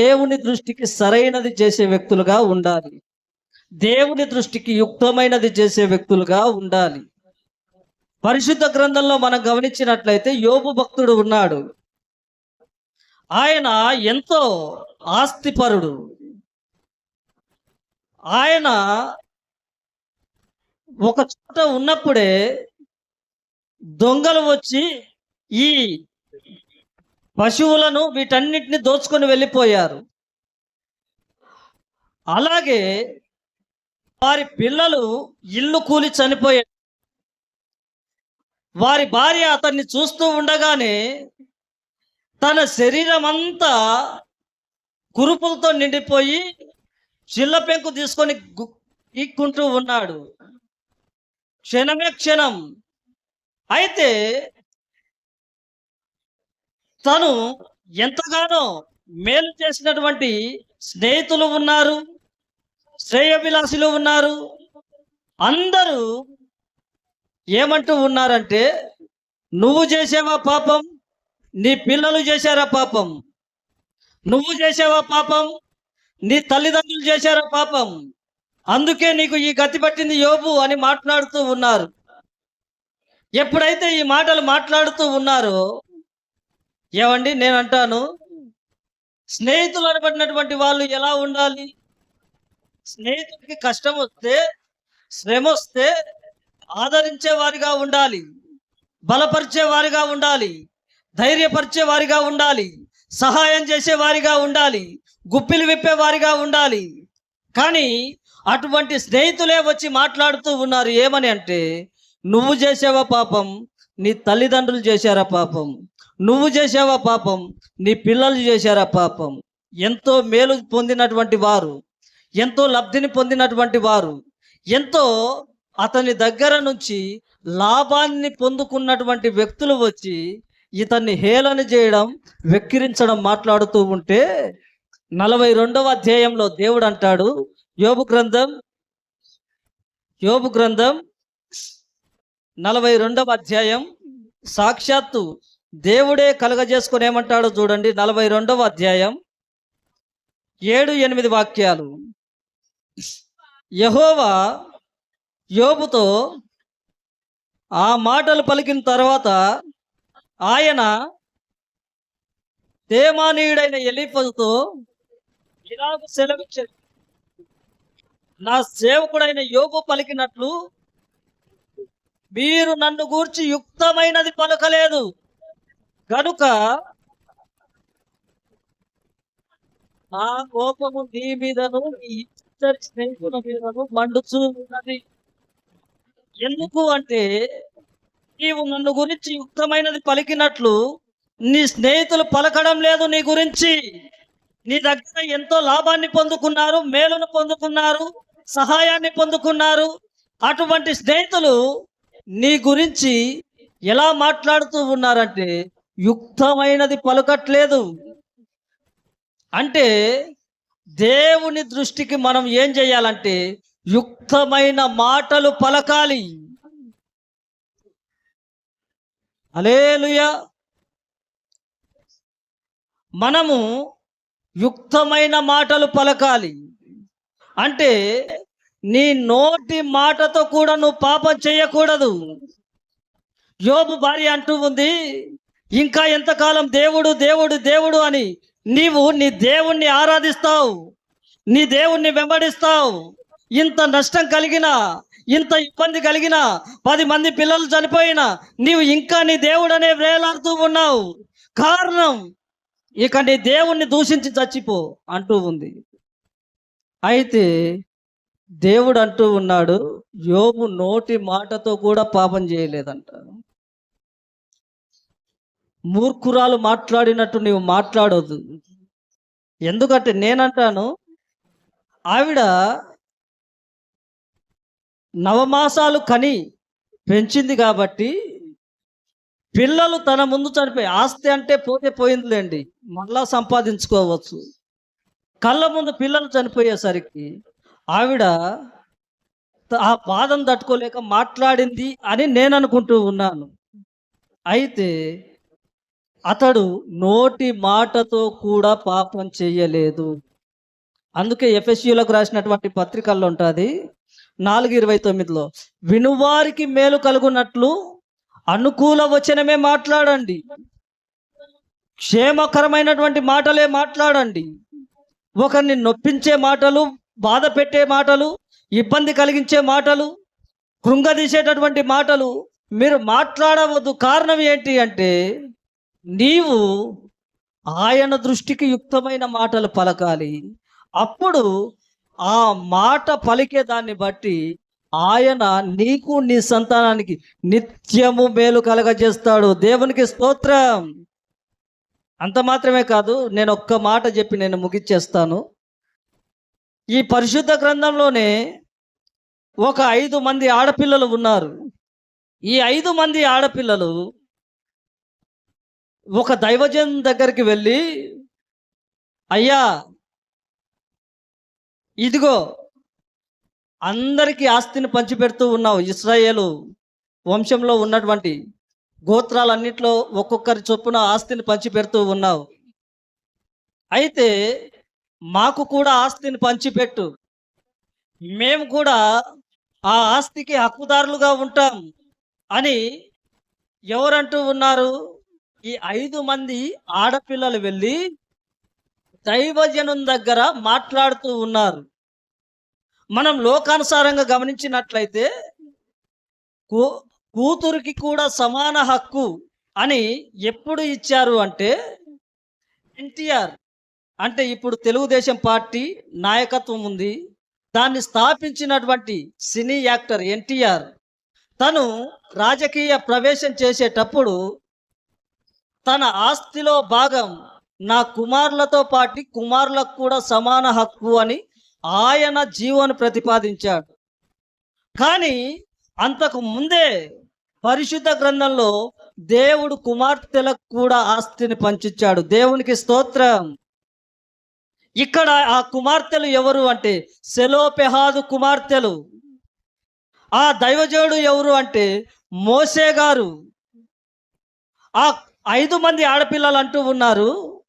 దేవుని దృష్టికి సరైనది చేసే వ్యక్తులుగా ఉండాలి. దేవుని దృష్టికి యుక్తమైనది చేసే వ్యక్తులుగా ఉండాలి. పరిశుద్ధ గ్రంథంలో మనం గమనించినట్లయితే యోబు భక్తుడు ఉన్నాడు. ఆయన ఎంతో ఆస్తిపరుడు. ఆయన ఒక చోట ఉన్నప్పుడే దొంగలు వచ్చి ఈ పశువులను వీటన్నిటిని దోచుకొని వెళ్ళిపోయారు. అలాగే వారి పిల్లలు ఇల్లు కూలి చనిపోయారు వారి భార్య అతన్ని చూస్తూ ఉండగానే తన శరీరం అంతా కురుపులతో నిండిపోయి చిల్ల పెంకు తీసుకొని ఇక్కుంటూ ఉన్నాడు. క్షణమే క్షణం. అయితే తను ఎంతగానో మేలు చేసినటువంటి స్నేహితులు ఉన్నారు శ్రేయభిలాషులు ఉన్నారు. అందరూ ఏమంటూ ఉన్నారంటే నువ్వు చేసావా పాపం? నీ పిల్లలు చేశారా పాపం? నువ్వు చేసావా పాపం? నీ తల్లిదండ్రులు చేశారా పాపం? అందుకే నీకు ఈ గతి పట్టింది యోబు అని మాట్లాడుతూ ఉన్నారు. ఎప్పుడైతే ఈ మాటలు మాట్లాడుతూ ఉన్నారో ఏమండి? నేను అంటాను స్నేహితులు అనబడినటువంటి వాళ్ళు ఎలా ఉండాలి? స్నేహితుడికి కష్టం వస్తే శ్రమ వస్తే ఆదరించే వారిగా ఉండాలి బలపరిచే వారిగా ఉండాలి ధైర్యపరిచే వారిగా ఉండాలి సహాయం చేసే వారిగా ఉండాలి గుప్పిలు విప్పే వారిగా ఉండాలి. కానీ అటువంటి స్నేహితులే వచ్చి మాట్లాడుతూ ఉన్నారు ఏమని అంటే నువ్వు చేసావా పాపం? నీ తల్లిదండ్రులు చేశారా పాపం? నువ్వు చేసావా పాపం నీ పిల్లలు చేశారా పాపం? ఎంతో మేలు పొందినటువంటి వారు ఎంతో లబ్ధిని పొందినటువంటి వారు ఎంతో అతని దగ్గర నుంచి లాభాన్ని పొందుకున్నటువంటి వ్యక్తులు వచ్చి ఇతన్ని హేళన చేయడం వెక్కిరించడం మాట్లాడుతూ ఉంటే నలభై రెండవ అధ్యాయంలో దేవుడు అంటాడు యోబు గ్రంథం యోబు గ్రంథం నలభై రెండవ అధ్యాయం సాక్షాత్తు దేవుడే కలగజేసుకొని ఏమంటాడో చూడండి నలభై రెండవ అధ్యాయం ఏడు ఎనిమిది వాక్యాలు. యహోవా యోబుతో ఆ మాటలు పలికిన తర్వాత ఆయన తేమానీయుడైన ఎలిఫజుతో ఇలాగ సెలవిచ్చారు నా సేవకుడైన యోగు పలికినట్లు మీరు నన్ను గూర్చి యుక్తమైనది పలకలేదు. కనుక నా కోపము నీ మీదను ఇద్దరి స్నేహితుల మీదను మండుచూ ఉన్నది. ఎందుకు అంటే నీవు నన్ను గురించి యుక్తమైనది పలికినట్లు నీ స్నేహితులు పలకడం లేదు నీ గురించి. నీ దగ్గర ఎంతో లాభాన్ని పొందుకున్నారు మేలును పొందుకున్నారు సహాయాన్ని పొందుకున్నారు. అటువంటి స్నేహితులు నీ గురించి ఎలా మాట్లాడుతూ ఉన్నారంటే యుక్తమైనది పలకట్లేదు. అంటే దేవుని దృష్టికి మనం ఏం చేయాలంటే యుక్తమైన మాటలు పలకాలి. అలేలుయ మనము యుక్తమైన మాటలు పలకాలి. అంటే నీ నోటి మాటతో కూడా నువ్వు పాపం చేయకూడదు. యోబు భార్య అంటూ ఉంది ఇంకా ఎంతకాలం దేవుడు దేవుడు దేవుడు అని నీవు నీ దేవుణ్ణి ఆరాధిస్తావు నీ దేవుణ్ణి వెంబడిస్తావు. ఇంత నష్టం కలిగినా ఇంత ఇబ్బంది కలిగినా పది మంది పిల్లలు చనిపోయినా నీవు ఇంకా నీ దేవుడనే వేలాడుతూ ఉన్నావు. కారణం ఇక నీ దేవుణ్ణి దూషించి చచ్చిపో అంటూ ఉంది. అయితే దేవుడు అంటూ ఉన్నాడు యోబు నోటి మాటతో కూడా పాపం చేయలేదంట. మూర్ఖురాలు మాట్లాడినట్టు నీవు మాట్లాడొద్దు. ఎందుకంటే నేనంటాను ఆవిడ నవమాసాలు కని పెంచింది కాబట్టి పిల్లలు తన ముందు చనిపోయి ఆస్తి అంటే పోతే పోయిందిలేండి మళ్ళా సంపాదించుకోవచ్చు. కళ్ళ ముందు పిల్లలు చనిపోయేసరికి ఆవిడ ఆ బాధను తట్టుకోలేక మాట్లాడింది అని నేను అనుకుంటూ ఉన్నాను. అయితే అతడు నోటి మాటతో కూడా పాపం చేయలేదు. అందుకే ఎఫ్ఎస్యులకు రాసినటువంటి పత్రికల్లో ఉంటుంది నాలుగు ఇరవై తొమ్మిదిలో వినువారికి మేలు కలుగునట్లు అనుకూల వచనమే మాట్లాడండి. క్షేమకరమైనటువంటి మాటలే మాట్లాడండి. ఒకరిని నొప్పించే మాటలు బాధ పెట్టే మాటలు ఇబ్బంది కలిగించే మాటలు కృంగదీసేటటువంటి మాటలు మీరు మాట్లాడవద్దు. కారణం ఏంటి అంటే నీవు ఆయన దృష్టికి యుక్తమైన మాటలు పలకాలి. అప్పుడు ఆ మాట పలికే దాన్ని బట్టి ఆయన నీకు నీ సంతానానికి నిత్యము మేలు కలగజేస్తాడు. దేవునికి స్తోత్రం. అంత మాత్రమే కాదు నేను ఒక్క మాట చెప్పి నేను ముగిచ్చేస్తాను. ఈ పరిశుద్ధ గ్రంథంలోనే ఒక ఐదు మంది ఆడపిల్లలు ఉన్నారు. ఈ ఐదు మంది ఆడపిల్లలు ఒక దైవజన్ దగ్గరికి వెళ్ళి అయ్యా ఇదిగో అందరికీ ఆస్తిని పంచిపెడుతూ ఉన్నావు ఇస్రాయేలు వంశంలో ఉన్నటువంటి గోత్రాలన్నింటిలో ఒక్కొక్కరి చొప్పున ఆస్తిని పంచిపెడుతూ ఉన్నావు. అయితే మాకు కూడా ఆస్తిని పంచిపెట్టు. మేము కూడా ఆ ఆస్తికి హక్కుదారులుగా ఉంటాం అని ఎవరంటూ ఉన్నారు? ఈ ఐదు మంది ఆడపిల్లలు వెళ్ళి దైవజనం దగ్గర మాట్లాడుతూ ఉన్నారు. మనం లోకానుసారంగా గమనించినట్లయితే కూ- కూతురికి కూడా సమాన హక్కు అని ఎప్పుడు ఇచ్చారు అంటే ఎన్టీఆర్. అంటే ఇప్పుడు తెలుగుదేశం పార్టీ నాయకత్వం ఉంది. దాన్ని స్థాపించినటువంటి సినీ యాక్టర్ ఎన్టీఆర్. తను రాజకీయ ప్రవేశం చేసేటప్పుడు తన ఆస్తిలో భాగం నా కుమారులతో పాటి కుమారులకు కూడా సమాన హక్కు అని ఆయన జీవోను ప్రతిపాదించాడు. కానీ అంతకు ముందే పరిశుద్ధ గ్రంథంలో దేవుడు కుమార్తెలకు కూడా ఆస్తిని పంచిచ్చాడు. దేవునికి స్తోత్రం. ఇక్కడ ఆ కుమార్తెలు ఎవరు అంటే సెలోపెహాదు కుమార్తెలు. ఆ దైవజోడు ఎవరు అంటే మోసే గారు. ఆ ఐదు మంది ఆడపిల్లలు అంటూ ఉన్నారు.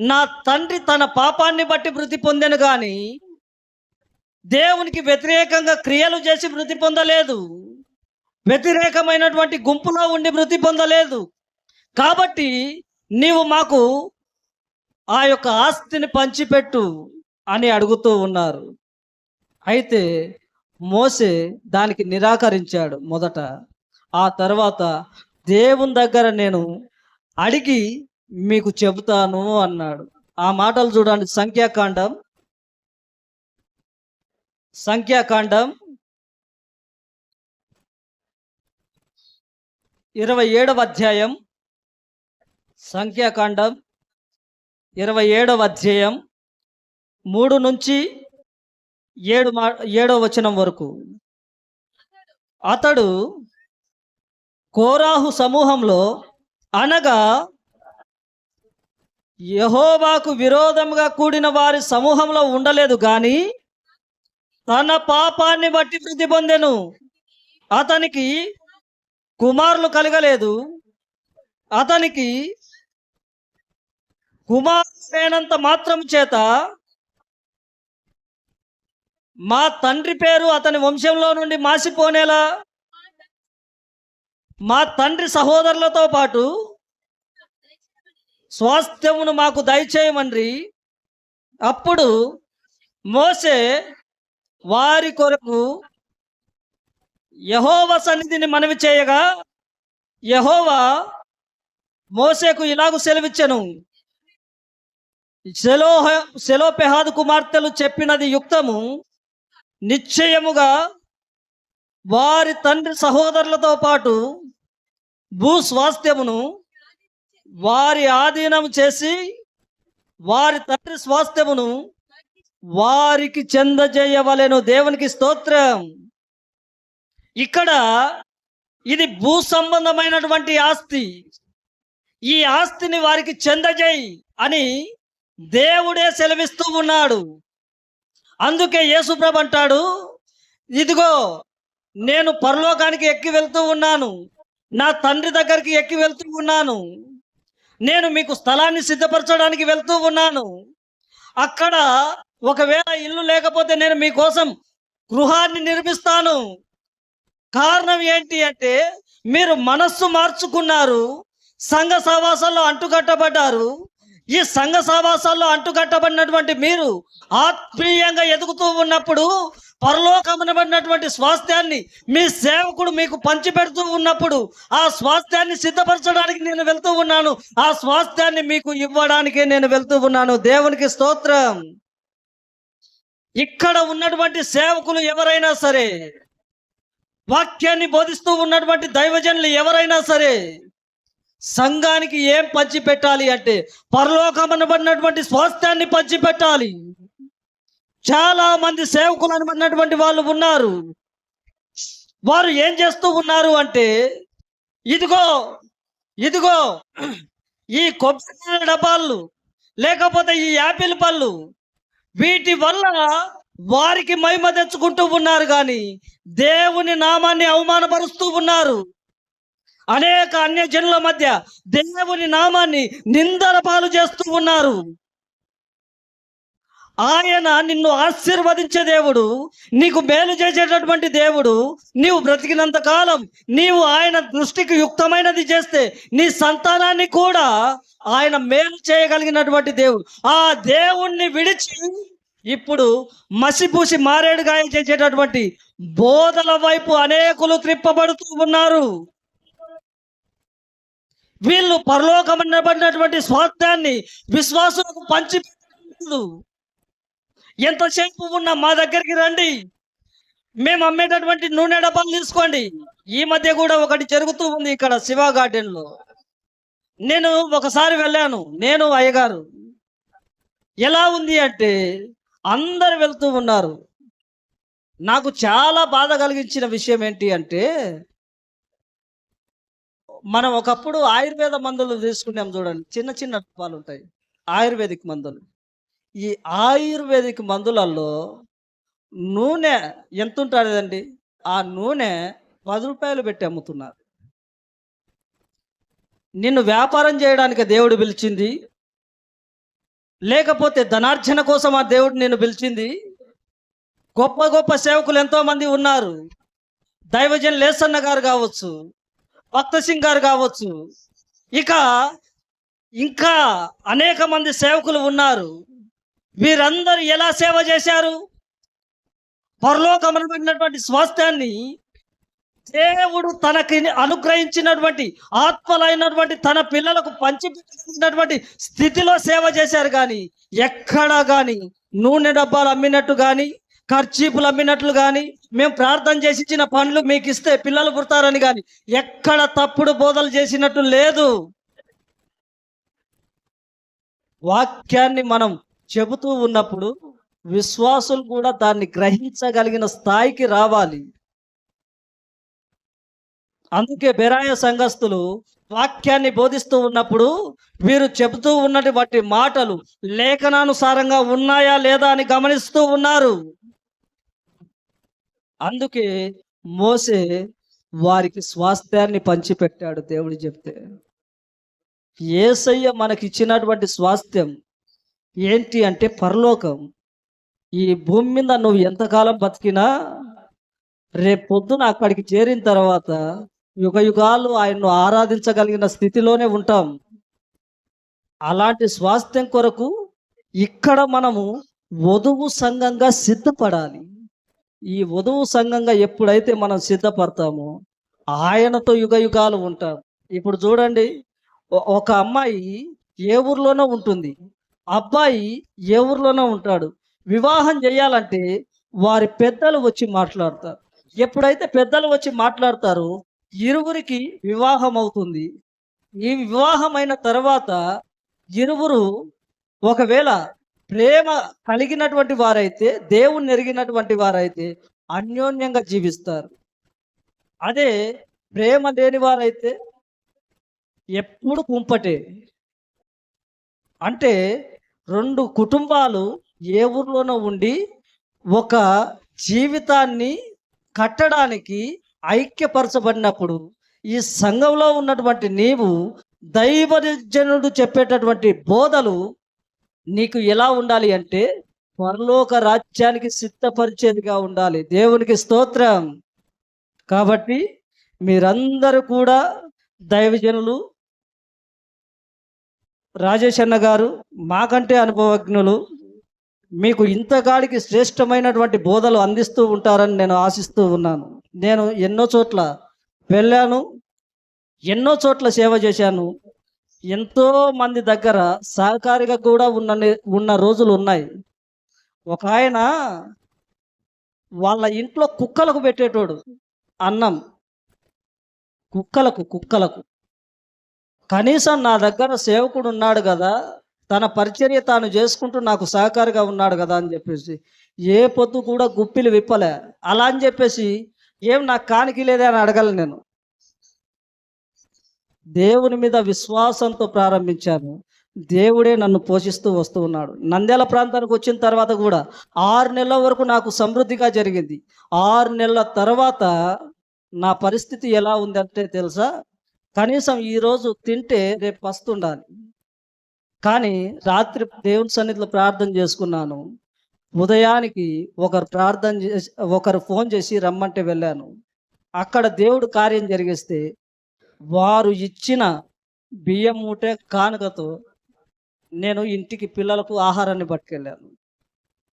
నా తండ్రి తన పాపాన్ని బట్టి మృతి పొందాను కానీ దేవునికి వ్యతిరేకంగా క్రియలు చేసి మృతి పొందలేదు. వ్యతిరేకమైనటువంటి గుంపులో ఉండి మృతి పొందలేదు. కాబట్టి నీవు మాకు ఆ యొక్క ఆస్తిని పంచిపెట్టు అని అడుగుతూ ఉన్నారు. అయితే మోసే దానికి నిరాకరించాడు మొదట. ఆ తర్వాత దేవుని దగ్గర నేను అడిగి మీకు చెబుతాను అన్నాడు. ఆ మాటలు చూడండి. సంఖ్యాకాండం. సంఖ్యాకాండం ఇరవై ఏడవ అధ్యాయం. సంఖ్యాకాండం ఇరవై ఏడవ అధ్యాయం. మూడు నుంచి ఏడు మా ఏడవ వచనం వరకు. అతడు కోరాహు సమూహంలో అనగా యహోవాకు విరోధంగా కూడిన వారి సమూహంలో ఉండలేదు గాని తన పాపాన్ని బట్టి వృద్ధి పొందెను. అతనికి కుమారులు కలగలేదు. అతనికి కుమారుడైనంత మాత్రం చేత మా తండ్రి పేరు అతని వంశంలో నుండి మాసిపోనేలా మా తండ్రి సహోదరులతో పాటు స్వాస్థ్యమును మాకు దయచేయమండ్రి. అప్పుడు మోసే వారి కొరకు యహోవ సన్నిధిని మనవి చేయగా యహోవా మోసేకు ఇలాగు సెలవిచ్చెను. సెలోహ సెలోపెహాదు కుమార్తెలు చెప్పినది యుక్తము. నిశ్చయముగా వారి తండ్రి సహోదరులతో పాటు భూ స్వాస్థ్యమును వారి ఆధీనం చేసి వారి తండ్రి స్వాస్థ్యమును వారికి చెందజేయవలెను దేవునికి స్తోత్రం. ఇక్కడ ఇది భూ సంబంధమైనటువంటి ఆస్తి. ఈ ఆస్తిని వారికి చెందజేయి అని దేవుడే సెలవిస్తూ ఉన్నాడు. అందుకే యేసుప్రభు అంటాడు ఇదిగో నేను పరలోకానికి ఎక్కి వెళ్తూ ఉన్నాను. నా తండ్రి దగ్గరికి ఎక్కి వెళ్తూ ఉన్నాను. నేను మీకు స్థలాన్ని సిద్ధపరచడానికి వెళ్తూ ఉన్నాను. అక్కడ ఒకవేళ ఇల్లు లేకపోతే నేను మీకోసం గృహాన్ని నిర్మిస్తాను. కారణం ఏంటి అంటే మీరు మనస్సు మార్చుకున్నారు సంఘ సహవాసాల్లో అంటుకట్టబడ్డారు. ఈ సంఘ సావాసాల్లో అంటుకట్టబడినటువంటి మీరు ఆత్మీయంగా ఎదుగుతూ ఉన్నప్పుడు పరలోకమనబడినటువంటి స్వాస్థ్యాన్ని మీ సేవకుడు మీకు పంచిపెడుతూ ఉన్నప్పుడు ఆ స్వాస్థ్యాన్ని సిద్ధపరచడానికి నేను వెళ్తూ ఉన్నాను. ఆ స్వాస్థ్యాన్ని మీకు ఇవ్వడానికే నేను వెళ్తూ ఉన్నాను. దేవునికి స్తోత్రం. ఇక్కడ ఉన్నటువంటి సేవకులు ఎవరైనా సరే వాక్యాన్ని బోధిస్తూ ఉన్నటువంటి దైవజనులు ఎవరైనా సరే సంఘానికి ఏం పంచిపెట్టాలి అంటే పరలోకమనబడినటువంటి స్వాస్థ్యాన్ని పంచి పెట్టాలి. చాలా మంది సేవకులు అనబడినటువంటి వాళ్ళు ఉన్నారు. వారు ఏం చేస్తూ ఉన్నారు అంటే ఇదిగో ఇదిగో ఈ కొబ్బరి డబ్బాలు లేకపోతే ఈ యాపిల్ పళ్ళు వీటి వల్ల వారికి మహిమ తెచ్చుకుంటూ ఉన్నారు కానీ దేవుని నామాన్ని అవమానపరుస్తూ ఉన్నారు. అనేక అన్య జనుల మధ్య దేవుని నామాన్ని నిందల పాలు చేస్తూ ఉన్నారు. ఆయన నిన్ను ఆశీర్వదించే దేవుడు నీకు మేలు చేసేటటువంటి దేవుడు నీవు బ్రతికినంత కాలం నీవు ఆయన దృష్టికి యుక్తమైనది చేస్తే నీ సంతానాన్ని కూడా ఆయన మేలు చేయగలిగినటువంటి దేవుడు. ఆ దేవుణ్ణి విడిచి ఇప్పుడు మసిపూసి మారేడుగాయ చేసేటటువంటి బోధల వైపు అనేకులు త్రిప్పబడుతూ ఉన్నారు. వీళ్ళు పరలోకమన్నబడినటువంటి స్వార్థాన్ని విశ్వాసులకు పంచి ఎంతసేపు ఉన్నా మా దగ్గరికి రండి. మేము అమ్మేటటువంటి నూనె డబ్బాలు తీసుకోండి. ఈ మధ్య కూడా ఒకటి జరుగుతూ ఉంది ఇక్కడ శివ గార్డెన్లో నేను ఒకసారి వెళ్ళాను. నేను అయ్యగారు. ఎలా ఉంది అంటే అందరు వెళ్తూ ఉన్నారు. నాకు చాలా బాధ కలిగించిన విషయం ఏంటి అంటే మనం ఒకప్పుడు ఆయుర్వేద మందులు తీసుకున్నాం చూడండి. చిన్న చిన్న డబ్బాలు ఉంటాయి. ఆయుర్వేదిక్ మందులు. ఈ ఆయుర్వేదిక్ మందులలో నూనె ఎంత ఉంటుందండి ఆ నూనె పది రూపాయలు పెట్టి అమ్ముతున్నారు. నిన్ను వ్యాపారం చేయడానికి దేవుడు పిలిచింది. లేకపోతే ధనార్జన కోసం ఆ దేవుడు నిన్ను పిలిచింది. గొప్ప గొప్ప సేవకులు ఎంతోమంది ఉన్నారు. దైవజన్ లేసన్న గారు కావచ్చు. భక్త సింగ్ గారు కావచ్చు. ఇక ఇంకా అనేక మంది సేవకులు ఉన్నారు. వీరందరూ ఎలా సేవ చేశారు? పరలోకమైనటువంటి స్వాస్థ్యాన్ని దేవుడు తనకి అనుగ్రహించినటువంటి ఆత్మలైనటువంటి తన పిల్లలకు పంచిపెట్టినటువంటి స్థితిలో సేవ చేశారు కానీ ఎక్కడా కానీ నూనె డబ్బాలు అమ్మినట్టు కానీ ఖర్చీపులు అమ్మినట్లు కానీ మేము ప్రార్థన చేసి ఇచ్చిన పండ్లు మీకు ఇస్తే పిల్లలు పుడతారని కానీ ఎక్కడ తప్పుడు బోధలు చేసినట్టు లేదు. వాక్యాన్ని మనం చెబుతూ ఉన్నప్పుడు విశ్వాసులు కూడా దాన్ని గ్రహించగలిగిన స్థాయికి రావాలి. అందుకే బెరాయ సంఘస్థులు వాక్యాన్ని బోధిస్తూ ఉన్నప్పుడు వీరు చెబుతూ ఉన్నటువంటి మాటలు లేఖనానుసారంగా ఉన్నాయా లేదా అని గమనిస్తూ ఉన్నారు. అందుకే మోసే వారికి స్వాస్థ్యాన్ని పంచిపెట్టాడు దేవుడు చెప్తే. ఏసయ్య మనకి ఇచ్చినటువంటి స్వాస్థ్యం ఏంటి అంటే పరలోకం. ఈ భూమి మీద నువ్వు ఎంతకాలం బతికినా రేపు పొద్దున అక్కడికి చేరిన తర్వాత యుగ యుగాలు ఆయన్ను ఆరాధించగలిగిన స్థితిలోనే ఉంటాం. అలాంటి స్వాస్థ్యం కొరకు ఇక్కడ మనము వధువు సంఘంగా సిద్ధపడాలి. ఈ వధువు సంఘంగా ఎప్పుడైతే మనం సిద్ధపడతామో ఆయనతో యుగ యుగాలు ఉంటాం ఇప్పుడు చూడండి ఒక అమ్మాయి ఏ ఊర్లోనో ఉంటుంది. అబ్బాయి ఏ ఊర్లోనో ఉంటాడు. వివాహం చేయాలంటే వారి పెద్దలు వచ్చి మాట్లాడతారు. ఎప్పుడైతే పెద్దలు వచ్చి మాట్లాడతారో ఇరువురికి వివాహం అవుతుంది. ఈ వివాహం అయిన తర్వాత ఇరువురు ఒకవేళ ప్రేమ కలిగినటువంటి వారైతే దేవుణ్ణి ఎరిగినటువంటి వారైతే అన్యోన్యంగా జీవిస్తారు. అదే ప్రేమ లేని వారైతే ఎప్పుడు కుంపటే. అంటే రెండు కుటుంబాలు ఏ ఊర్లోనో ఉండి ఒక జీవితాన్ని కట్టడానికి ఐక్యపరచబడినప్పుడు ఈ సంఘంలో ఉన్నటువంటి నీవు దైవజనుడు చెప్పేటటువంటి బోధలు నీకు ఎలా ఉండాలి అంటే పరలోక రాజ్యానికి సిద్ధపరిచేదిగా ఉండాలి. దేవునికి స్తోత్రం. కాబట్టి మీరందరూ కూడా దైవజనులు రాజేష్ అన్న గారు మాకంటే అనుభవజ్ఞులు మీకు ఇంతగాడికి శ్రేష్టమైనటువంటి బోధలు అందిస్తూ ఉంటారని నేను ఆశిస్తూ ఉన్నాను. నేను ఎన్నో చోట్ల వెళ్ళాను ఎన్నో చోట్ల సేవ చేశాను ఎంతో మంది దగ్గర సహకారిగా కూడా ఉన్న ఉన్న రోజులు ఉన్నాయి. ఒక ఆయన వాళ్ళ ఇంట్లో కుక్కలకు పెట్టేటోడు అన్నం. కుక్కలకు కుక్కలకు. కనీసం నా దగ్గర సేవకుడు ఉన్నాడు కదా తన పరిచర్య తాను చేసుకుంటూ నాకు సహకారిగా ఉన్నాడు కదా అని చెప్పేసి ఏ పొద్దు కూడా గుప్పిలు విప్పలే. అలా అని చెప్పేసి ఏం నాకు కానికి లేదే అని అడగలను నేను. దేవుని మీద విశ్వాసంతో ప్రారంభించాను. దేవుడే నన్ను పోషిస్తూ వస్తూ ఉన్నాడు. నంద్యాల ప్రాంతానికి వచ్చిన తర్వాత కూడా ఆరు నెలల వరకు నాకు సమృద్ధిగా జరిగింది. ఆరు నెలల తర్వాత నా పరిస్థితి ఎలా ఉందంటే తెలుసా? కనీసం ఈరోజు తింటే రేపు పస్తుండాలి కానీ రాత్రి దేవుని సన్నిధిలో ప్రార్థన చేసుకున్నాను. ఉదయానికి ఒకరు ప్రార్థన చేసి ఒకరు ఫోన్ చేసి రమ్మంటే వెళ్ళాను. అక్కడ దేవుడు కార్యం జరిగిస్తే వారు ఇచ్చిన బియ్యం మూటే కానుకతో నేను ఇంటికి పిల్లలకు ఆహారాన్ని పట్టుకెళ్ళాను.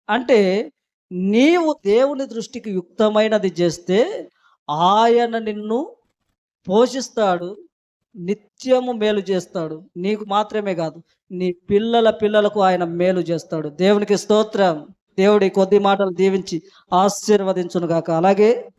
అంటే నీవు దేవుని దృష్టికి యుక్తమైనది చేస్తే ఆయన నిన్ను పోషిస్తాడు నిత్యము మేలు చేస్తాడు. నీకు మాత్రమే కాదు నీ పిల్లల పిల్లలకు ఆయన మేలు చేస్తాడు. దేవునికి స్తోత్రం. దేవుడి కొద్ది మాటలు దీవించి ఆశీర్వదించునుగాక. అలాగే